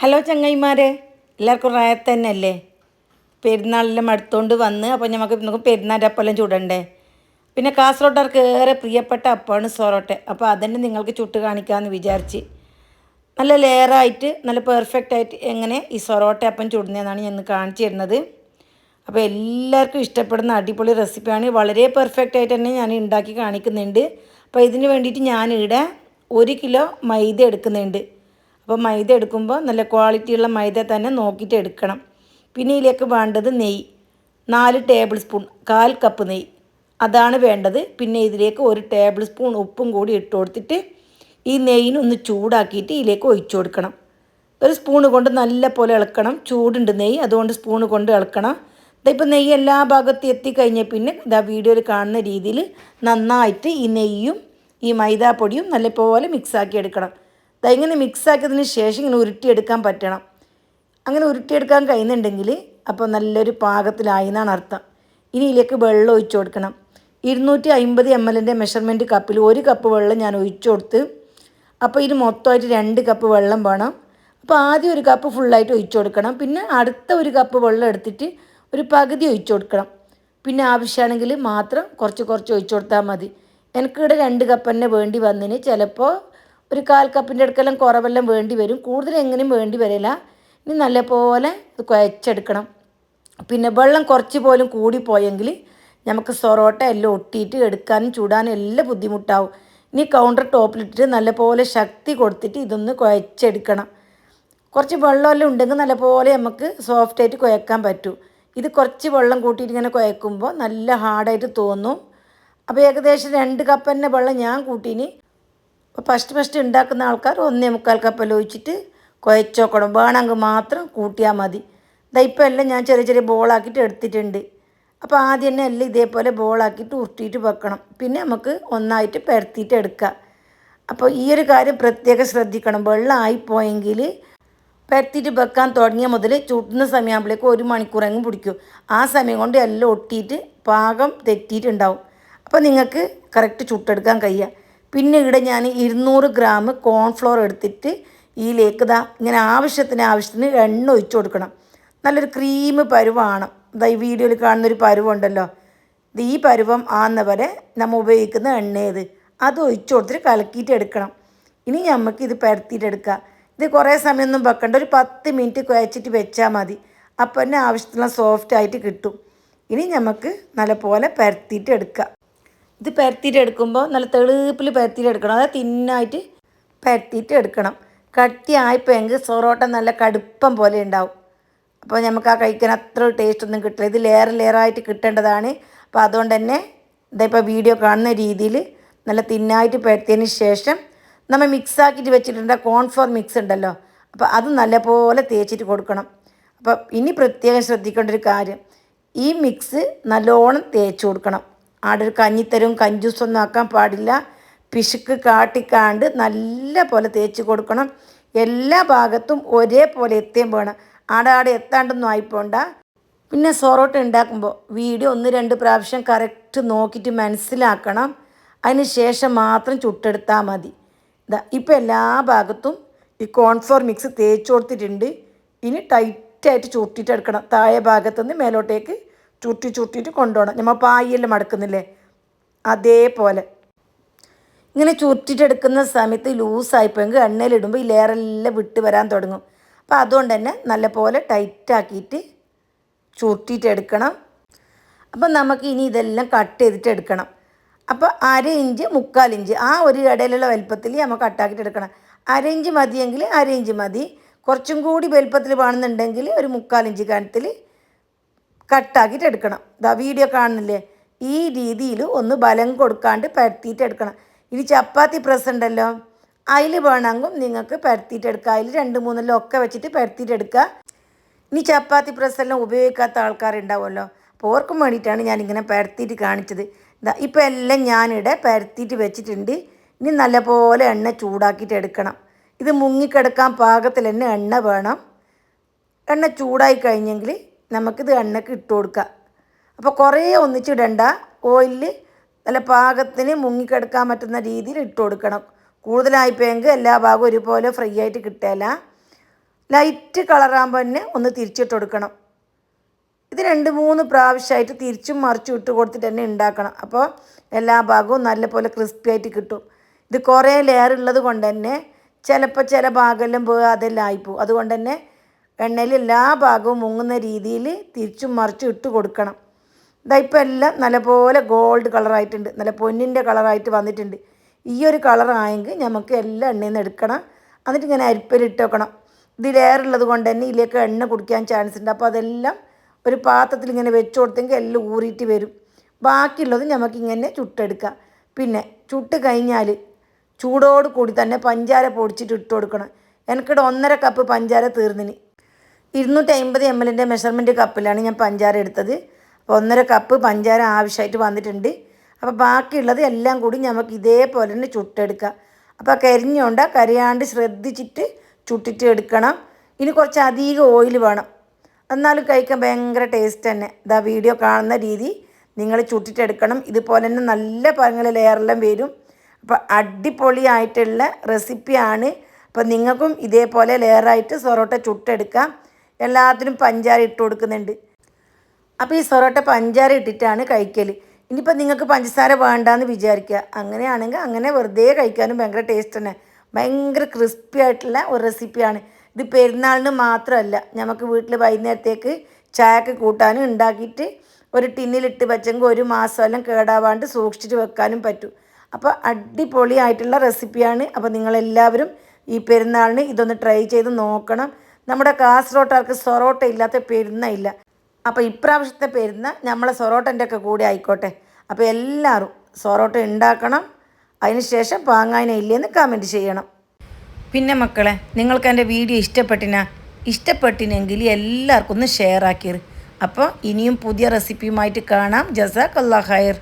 Hello ചങ്ങായിമാരെ എല്ലാവർക്കും റായത്ത് തന്നെ അല്ലേ പെരുന്നാളെല്ലാം അടുത്തോണ്ട് വന്ന് അപ്പോൾ നമുക്ക് നമുക്ക് പെരുന്നാളിന്റെ അപ്പെല്ലാം ചൂടണ്ടേ? പിന്നെ കാസർഗോഡുകാർക്ക് ഏറെ പ്രിയപ്പെട്ട അപ്പമാണ് സൊറോട്ടെ. അപ്പോൾ അതന്നെ നിങ്ങൾക്ക് ചുട്ട് കാണിക്കാമെന്ന് വിചാരിച്ച് നല്ല ലെയറായിട്ട് നല്ല പെർഫെക്റ്റ് ആയിട്ട് എങ്ങനെ ഈ സൊറോട്ട അപ്പം ചുടുന്നതെന്നാണ് ഞാൻ കാണിച്ചു തരുന്നത്. അപ്പോൾ എല്ലാവർക്കും ഇഷ്ടപ്പെടുന്ന അടിപൊളി റെസിപ്പിയാണ്. വളരെ പെർഫെക്റ്റ് ആയിട്ട് തന്നെ ഞാൻ ഉണ്ടാക്കി കാണിക്കുന്നുണ്ട്. അപ്പോൾ ഇതിന് വേണ്ടിയിട്ട് ഞാനിവിടെ ഒരു കിലോ മൈദ എടുക്കുന്നുണ്ട്. അപ്പോൾ മൈദ എടുക്കുമ്പോൾ നല്ല ക്വാളിറ്റിയുള്ള മൈദ തന്നെ നോക്കിയിട്ട് എടുക്കണം. പിന്നെ ഇതിലേക്ക് വേണ്ടത് നെയ്യ്. നാല് ടേബിൾ സ്പൂൺ കാൽ കപ്പ് നെയ്യ്. അതാണ് വേണ്ടത്. പിന്നെ ഇതിലേക്ക് ഒരു ടേബിൾ സ്പൂൺ ഉപ്പും കൂടി ഇട്ട് കൊടുത്തിട്ട് ഈ നെയ്യിനൊന്ന് ചൂടാക്കിയിട്ട് ഇതിലേക്ക് ഒഴിച്ചു കൊടുക്കണം. ഒരു സ്പൂണ് കൊണ്ട് നല്ല പോലെ ഇളക്കണം. ചൂടുണ്ട് നെയ്യ് അതുകൊണ്ട് സ്പൂണ് കൊണ്ട് ഇളക്കണം. ഇതിപ്പോൾ നെയ്യ് എല്ലാ ഭാഗത്തും എത്തിക്കഴിഞ്ഞ പിന്നെ ഇതാ വീഡിയോയിൽ കാണുന്ന രീതിയിൽ നന്നായിട്ട് ഈ നെയ്യും ഈ മൈദാപ്പൊടിയും നല്ലപോലെ മിക്സാക്കി എടുക്കണം. ഇങ്ങനെ മിക്സാക്കിയതിന് ശേഷം ഇങ്ങനെ ഉരുട്ടിയെടുക്കാൻ പറ്റണം. അങ്ങനെ ഉരുട്ടിയെടുക്കാൻ കഴിയുന്നുണ്ടെങ്കിൽ അപ്പോൾ നല്ലൊരു പാകത്തിലായി എന്നാണ് അർത്ഥം. ഇനി ഇതിലേക്ക് വെള്ളം ഒഴിച്ചു കൊടുക്കണം. ഇരുന്നൂറ്റി അമ്പത് എം എല്ലിന്റെ മെഷർമെന്റ് കപ്പിൽ ഒരു കപ്പ് വെള്ളം ഞാൻ ഒഴിച്ചു കൊടുത്ത് അപ്പോൾ ഇത് മൊത്തമായിട്ട് രണ്ട് കപ്പ് വെള്ളം വേണം. അപ്പോൾ ആദ്യം ഒരു കപ്പ് ഫുള്ളായിട്ട് ഒഴിച്ചു കൊടുക്കണം. പിന്നെ അടുത്ത ഒരു കപ്പ് വെള്ളം എടുത്തിട്ട് ഒരു പകുതി ഒഴിച്ചു കൊടുക്കണം. പിന്നെ ആവശ്യമാണെങ്കിൽ മാത്രം കുറച്ച് കുറച്ച് ഒഴിച്ചു കൊടുത്താൽ മതി. എനിക്കിവിടെ രണ്ട് കപ്പ് തന്നെ വേണ്ടി വന്നതിന് ചിലപ്പോൾ ഒരു കാൽ കപ്പിന്റെ അടുക്കെല്ലാം കുറവെല്ലാം വേണ്ടി വരും. കൂടുതൽ എങ്ങനെയും വേണ്ടി വരില്ല. ഇനി നല്ലപോലെ കുഴച്ചെടുക്കണം. പിന്നെ വെള്ളം കുറച്ച് പോലും കൂടിപ്പോയെങ്കിൽ നമുക്ക് സൊറോട്ട എല്ലാം ഒട്ടിയിട്ട് എടുക്കാനും ചൂടാനും എല്ലാം ബുദ്ധിമുട്ടാവും. ഇനി കൗണ്ടർ ടോപ്പിലിട്ടിട്ട് നല്ലപോലെ ശക്തി കൊടുത്തിട്ട് ഇതൊന്ന് കുഴച്ചെടുക്കണം. കുറച്ച് വെള്ളമെല്ലാം ഉണ്ടെങ്കിൽ നല്ലപോലെ നമുക്ക് സോഫ്റ്റായിട്ട് കുഴക്കാൻ പറ്റും. ഇത് കുറച്ച് വെള്ളം കൂട്ടിയിട്ട് ഇങ്ങനെ കുഴക്കുമ്പോൾ നല്ല ഹാർഡായിട്ട് തോന്നും. അപ്പോൾ ഏകദേശം രണ്ട് കപ്പ് തന്നെ വെള്ളം ഞാൻ കൂട്ടീന് അപ്പോൾ ഫസ്റ്റ് ഫസ്റ്റ് ഉണ്ടാക്കുന്ന ആൾക്കാർ ഒന്നേ മുക്കാൽ കപ്പെല്ലാം ഒഴിച്ചിട്ട് കുഴച്ചോക്കണം വേണമെങ്കിൽ മാത്രം കൂട്ടിയാൽ മതി. ഇതാ ഇപ്പോൾ എല്ലാം ഞാൻ ചെറിയ ചെറിയ ബോളാക്കിയിട്ട് എടുത്തിട്ടുണ്ട്. അപ്പോൾ ആദ്യം തന്നെ എല്ലാം ഇതേപോലെ ബോളാക്കിയിട്ട് ഉരുട്ടിയിട്ട് വെക്കണം. പിന്നെ നമുക്ക് ഒന്നായിട്ട് പരത്തിയിട്ട് എടുക്കുക അപ്പോൾ ഈ ഒരു കാര്യം പ്രത്യേകം ശ്രദ്ധിക്കണം. വെള്ളം ആയിപ്പോയെങ്കിൽ പരത്തിയിട്ട് വെക്കാൻ തുടങ്ങിയ മുതൽ ചുട്ടുന്ന സമയമാകുമ്പോഴേക്കും ഒരു മണിക്കൂറെങ്കിലും പിടിക്കും. ആ സമയം കൊണ്ട് എല്ലാം ഒട്ടിയിട്ട് പാകം തെറ്റിയിട്ടുണ്ടാവും. അപ്പോൾ നിങ്ങൾക്ക് കറക്റ്റ് ചുട്ടെടുക്കാൻ കഴിയുക പിന്നെ ഇവിടെ ഞാൻ ഇരുന്നൂറ് ഗ്രാം കോൺഫ്ലോർ എടുത്തിട്ട് ഇതിലേക്ക് ഇതാ ഇങ്ങനെ ആവശ്യത്തിന് ആവശ്യത്തിന് എണ്ണ ഒഴിച്ചു കൊടുക്കണം. നല്ലൊരു ക്രീം പരുവാണ്. ഇതാ ഈ വീഡിയോയിൽ കാണുന്നൊരു പരുവുണ്ടല്ലോ. ഇത് ഈ പരുവം ആകുന്ന വരെ നമ്മൾ ഉപയോഗിക്കുന്ന എണ്ണ ഇത്. അത് ഒഴിച്ചു കൊടുത്തിട്ട് കലക്കിയിട്ട് എടുക്കണം. ഇനി നമുക്ക് ഇത് പരത്തിയിട്ട് എടുക്കാം. ഇത് കുറേ സമയമൊന്നും വെക്കണ്ട. ഒരു പത്ത് മിനിറ്റ് കുഴച്ചിട്ട് വെച്ചാൽ മതി. അപ്പോൾ തന്നെ ആവശ്യത്തിനുള്ള സോഫ്റ്റ് ആയിട്ട് കിട്ടും. ഇനി നമുക്ക് നല്ലപോലെ പരത്തിയിട്ട് എടുക്കാം. ഇത് പരത്തിയിട്ട് എടുക്കുമ്പോൾ നല്ല തെളുപ്പിൽ പരത്തിയിട്ട് എടുക്കണം അതായത് തിന്നായിട്ട് പരത്തിയിട്ട് എടുക്കണം കട്ടിയായിപ്പോയെങ്കിൽ സൊറോട്ട നല്ല കടുപ്പം പോലെ ഉണ്ടാവും അപ്പോൾ നമുക്ക് ആ കഴിക്കാൻ അത്ര ടേസ്റ്റ് ഒന്നും കിട്ടില്ല. ഇത് ലെയർ ലെയറായിട്ട് കിട്ടേണ്ടതാണ്. അപ്പോൾ അതുകൊണ്ട് തന്നെ ഇതിപ്പോൾ വീഡിയോ കാണുന്ന രീതിയിൽ നല്ല തിന്നായിട്ട് പരത്തിയതിന് ശേഷം നമ്മൾ മിക്സ് ആക്കിയിട്ട് വെച്ചിട്ടുണ്ട്. കോൺഫ്ലോർ മിക്സ് ഉണ്ടല്ലോ. അപ്പോൾ അത് നല്ലപോലെ തേച്ചിട്ട് കൊടുക്കണം. അപ്പോൾ ഇനി പ്രത്യേകം ശ്രദ്ധിക്കേണ്ട ഒരു കാര്യം. ഈ മിക്സ് നല്ലോണം തേച്ച് കൊടുക്കണം. ആടെ ഒരു കഞ്ഞിത്തരും കഞ്ചൂസൊന്നും ആക്കാൻ പാടില്ല. പിശുക്ക് കാട്ടിക്കാണ്ട് നല്ല പോലെ തേച്ച് കൊടുക്കണം. എല്ലാ ഭാഗത്തും ഒരേപോലെ എത്തുകയും വേണം. ആടെ ആടെ എത്താണ്ടൊന്നും ആയിപ്പോണ്ട. പിന്നെ സൊറോട്ട ഉണ്ടാക്കുമ്പോൾ വീഡിയോ ഒന്ന് രണ്ട് പ്രാവശ്യം കറക്റ്റ് നോക്കിയിട്ട് മനസ്സിലാക്കണം. അതിന് ശേഷം മാത്രം ചുട്ടെടുത്താൽ മതി. ഇതാ ഇപ്പം എല്ലാ ഭാഗത്തും ഈ കോൺഫ്ലോർ മിക്സ് തേച്ച് കൊടുത്തിട്ടുണ്ട്. ഇനി ടൈറ്റായിട്ട് ചുട്ടിട്ടെടുക്കണം. താഴെ ഭാഗത്തുനിന്ന് മേലോട്ടേക്ക് ചുട്ടി ചുട്ടിയിട്ട് കൊണ്ടുപോകണം. നമ്മൾ പായെല്ലാം മടക്കുന്നില്ലേ? അതേപോലെ. ഇങ്ങനെ ചുറ്റിട്ടെടുക്കുന്ന സമയത്ത് ലൂസായിപ്പോയെങ്കിൽ എണ്ണയിലിടുമ്പോൾ ഈ ലെയറെല്ലാം വിട്ട് വരാൻ തുടങ്ങും. അപ്പോൾ അതുകൊണ്ട് തന്നെ നല്ലപോലെ ടൈറ്റാക്കിയിട്ട് ചുരുട്ടിയിട്ടെടുക്കണം അപ്പം നമുക്ക് ഇനി ഇതെല്ലാം കട്ട് ചെയ്തിട്ട് എടുക്കണം. അപ്പോൾ അര ഇഞ്ച് മുക്കാൽ ഇഞ്ച് ആ ഒരു ഇടയിലുള്ള വലുപ്പത്തിൽ നമ്മൾ കട്ടാക്കിയിട്ട് എടുക്കണം. അര ഇഞ്ച് മതിയെങ്കിൽ അര ഇഞ്ച് മതി. കുറച്ചും കൂടി വലുപ്പത്തിൽ വേണമെന്നുണ്ടെങ്കിൽ ഒരു മുക്കാൽ ഇഞ്ച് കനത്തിൽ കട്ടാക്കിയിട്ട് എടുക്കണം ഇതാ വീഡിയോ കാണുന്നില്ലേ? ഈ രീതിയിൽ ഒന്ന് ബലം കൊടുക്കാണ്ട് പരത്തിയിട്ട് എടുക്കണം ഇനി ചപ്പാത്തി പ്രസ് ഉണ്ടല്ലോ. അതിൽ വേണമെങ്കിൽ നിങ്ങൾക്ക് പരത്തിയിട്ട് എടുക്കുക അതിൽ രണ്ട് മൂന്നെല്ലാം ഒക്കെ വെച്ചിട്ട് പരത്തിയിട്ട് എടുക്കുക ഇനി ചപ്പാത്തി പ്രസ് എല്ലാം ഉപയോഗിക്കാത്ത ആൾക്കാരുണ്ടാവുമല്ലോ. അപ്പോൾ ഓർക്കും വേണ്ടിയിട്ടാണ് ഞാനിങ്ങനെ പരത്തിയിട്ട് കാണിച്ചത്. ഇതാ ഇപ്പോൾ എല്ലാം ഞാനിവിടെ പരത്തിയിട്ട് വെച്ചിട്ടുണ്ട്. ഇനി നല്ലപോലെ എണ്ണ ചൂടാക്കിയിട്ട് എടുക്കണം ഇത് മുങ്ങിക്കിടക്കാൻ പാകത്തിൽ തന്നെ എണ്ണ വേണം. എണ്ണ ചൂടായി കഴിഞ്ഞെങ്കിൽ നമുക്കിത് എണ്ണക്ക് ഇട്ട് കൊടുക്കാം. അപ്പോൾ കുറേ ഒന്നിച്ചിടണ്ട. ഓയിലിൽ നല്ല പാകത്തിന് മുങ്ങിക്കിടക്കാൻ പറ്റുന്ന രീതിയിൽ ഇട്ട് കൊടുക്കണം. കൂടുതലായിപ്പോയെങ്കിൽ എല്ലാ ഭാഗവും ഒരുപോലെ ഫ്രൈ ആയിട്ട് കിട്ടില്ല ലൈറ്റ് കളറാകുമ്പോൾ തന്നെ ഒന്ന് തിരിച്ചിട്ട് കൊടുക്കണം. ഇത് രണ്ട് മൂന്ന് പ്രാവശ്യമായിട്ട് തിരിച്ചും മറിച്ചും ഇട്ട് കൊടുത്തിട്ട് തന്നെ ഉണ്ടാക്കണം. അപ്പോൾ എല്ലാ ഭാഗവും നല്ലപോലെ ക്രിസ്പി ആയിട്ട് കിട്ടും. ഇത് കുറേ ലെയർ ഉള്ളത് കൊണ്ട് തന്നെ ചിലപ്പോൾ ചില ഭാഗമെല്ലാം പോയി അതെല്ലാം ആയിപ്പോവും അതുകൊണ്ട് തന്നെ എണ്ണയിൽ എല്ലാ ഭാഗവും മുങ്ങുന്ന രീതിയിൽ തിരിച്ചും മറിച്ചും ഇട്ട് കൊടുക്കണം. ഇതാ ഇപ്പോൾ എല്ലാം നല്ലപോലെ ഗോൾഡ് കളറായിട്ടുണ്ട് നല്ല പൊന്നിന്റെ കളറായിട്ട് വന്നിട്ടുണ്ട്. ഈ ഒരു കളറായെങ്കിൽ നമുക്ക് എല്ലാ എണ്ണയിൽ നിന്ന് എടുക്കണം. എന്നിട്ട് ഇങ്ങനെ അരിപ്പയിലിട്ട് വെക്കണം. ഇത് ലെയറുള്ളത് കൊണ്ട് തന്നെ ഇതിലേക്ക് എണ്ണ കുടിക്കാൻ ചാൻസ് ഉണ്ട്. അപ്പോൾ അതെല്ലാം ഒരു പാത്രത്തിൽ ഇങ്ങനെ വെച്ച് കൊടുത്തെങ്കിൽ എല്ലാം ഊറിയിട്ട് വരും. ബാക്കിയുള്ളത് നമുക്കിങ്ങനെ ചുട്ടെടുക്കാം. പിന്നെ ചുട്ട് കഴിഞ്ഞാൽ ചൂടോട് കൂടി തന്നെ പഞ്ചാര പൊടിച്ചിട്ട് ഇട്ട് കൊടുക്കണം. എനിക്കിവിടെ ഒന്നര കപ്പ് പഞ്ചാര തീർന്നിന്. ഇരുന്നൂറ്റി അമ്പത് എം എല്ലിന്റെ മെഷർമെന്റ് കപ്പിലാണ് ഞാൻ പഞ്ചാര എടുത്തത്. അപ്പോൾ ഒന്നര കപ്പ് പഞ്ചാര ആവശ്യമായിട്ട് വന്നിട്ടുണ്ട്. അപ്പോൾ ബാക്കിയുള്ളത് എല്ലാം കൂടി നമുക്ക് ഇതേപോലെ തന്നെ ചുട്ടെടുക്കാം. അപ്പോൾ കരിഞ്ഞുകൊണ്ട് കരിയാണ്ട് ശ്രദ്ധിച്ചിട്ട് ചുട്ടിട്ട് എടുക്കണം. ഇനി കുറച്ച് അധികം ഓയിൽ വേണം. എന്നാലും കഴിക്കാൻ ഭയങ്കര ടേസ്റ്റ് തന്നെ. ഇതാ വീഡിയോ കാണുന്ന രീതി നിങ്ങൾ ചുട്ടിട്ടെടുക്കണം ഇതുപോലെ തന്നെ നല്ല പഴങ്ങൾ ലെയറെല്ലാം വരും. അപ്പോൾ അടിപൊളിയായിട്ടുള്ള റെസിപ്പിയാണ് അപ്പോൾ നിങ്ങൾക്കും ഇതേപോലെ ലെയറായിട്ട് സൊറോട്ട ചുട്ടെടുക്കാം. എല്ലാത്തിനും പഞ്ചാര ഇട്ട് കൊടുക്കുന്നുണ്ട്. അപ്പോൾ ഈ സൊറോട്ട പഞ്ചാര ഇട്ടിട്ടാണ് കഴിക്കൽ ഇനിയിപ്പോൾ നിങ്ങൾക്ക് പഞ്ചസാര വേണ്ടാന്ന് വിചാരിക്കുക. അങ്ങനെയാണെങ്കിൽ അങ്ങനെ വെറുതെ കഴിക്കാനും ഭയങ്കര ടേസ്റ്റ് തന്നെ. ഭയങ്കര ക്രിസ്പി ആയിട്ടുള്ള ഒരു റെസിപ്പിയാണ് ഇത് പെരുന്നാളിന് മാത്രമല്ല നമുക്ക് വീട്ടിൽ വൈകുന്നേരത്തേക്ക് ചായക്ക് കൂട്ടാനും ഉണ്ടാക്കിയിട്ട് ഒരു ടിന്നിലിട്ട് വെച്ചെങ്കിൽ ഒരു മാസം എല്ലാം കേടാവാണ്ട് സൂക്ഷിച്ചിട്ട് വെക്കാനും പറ്റും. അപ്പോൾ അടിപൊളിയായിട്ടുള്ള റെസിപ്പിയാണ് അപ്പോൾ നിങ്ങളെല്ലാവരും ഈ പെരുന്നാളിന് ഇതൊന്ന് ട്രൈ ചെയ്ത് നോക്കണം. നമ്മുടെ കാസർഗോട്ടുകാർക്ക് സൊറോട്ട ഇല്ലാത്ത പെരുന്ന ഇല്ല. അപ്പോൾ ഇപ്രാവശ്യത്തെ പെരുന്ന നമ്മളെ സൊറോട്ടന്റെ ഒക്കെ കൂടെ ആയിക്കോട്ടെ. അപ്പോൾ എല്ലാവരും സൊറോട്ട ഉണ്ടാക്കണം. അതിനുശേഷം പാങ്ങാന ഇല്ലെന്ന് കമന്റ് ചെയ്യണം. പിന്നെ മക്കളെ നിങ്ങൾക്ക് എന്റെ വീഡിയോ ഇഷ്ടപ്പെട്ടിനാ? ഇഷ്ടപ്പെട്ടിനെങ്കിൽ എല്ലാവർക്കും ഒന്ന് ഷെയർ ആക്കിയത് അപ്പോൾ ഇനിയും പുതിയ റെസിപ്പിയുമായിട്ട് കാണാം. ജസാഖ് അല്ലാ ഖൈർ.